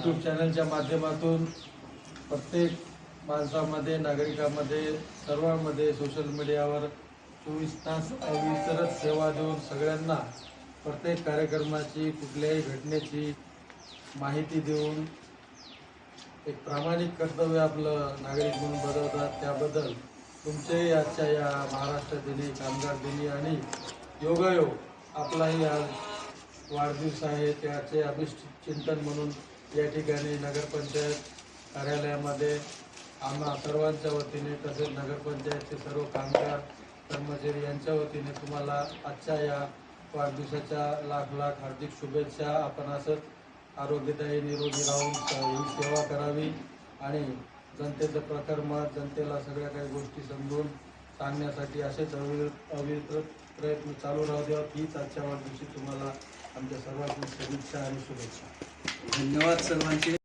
YouTube चॅनलच्या माध्यमातून प्रत्येक माणसामध्ये नागरिकामध्ये सर्वांमध्ये सोशल मीडियावर चोवीस तास अविचरत सेवा देऊन सगळ्यांना प्रत्येक कार्यक्रमाची कुठल्याही घटनेची माहिती देऊन एक प्रामाणिक कर्तव्य आपलं नागरिक म्हणून बजावतात. त्याबद्दल तुमचेही आजच्या या महाराष्ट्र दिनी कामगार दिनी आणि योगायोग आपलाही आज वाढदिवस आहे. त्याचे अभिष्ट चिंतन म्हणून या ठिकाणी नगरपंचायत कार्यालयामध्ये आम्हा सर्वांच्या वतीने तसेच नगरपंचायतचे सर्व कामगार कर्मचारी यांच्या वतीने तुम्हाला आजच्या या वाढदिवसाच्या लाख लाख हार्दिक शुभेच्छा. आपण असंच आरोग्यदायी निरोगी राहून ही सेवा करावी आणि जनतेचं प्रकर्मात जनतेला सगळ्या काही गोष्टी समजून सांगण्यासाठी असेच अवि अविरत प्रयत्न चालू राहू द्यावा हीच आजच्या वाढदिवशी तुम्हाला आमच्या सर्वांची सदिच्छा आणि शुभेच्छा. धन्यवाद सर्वांचे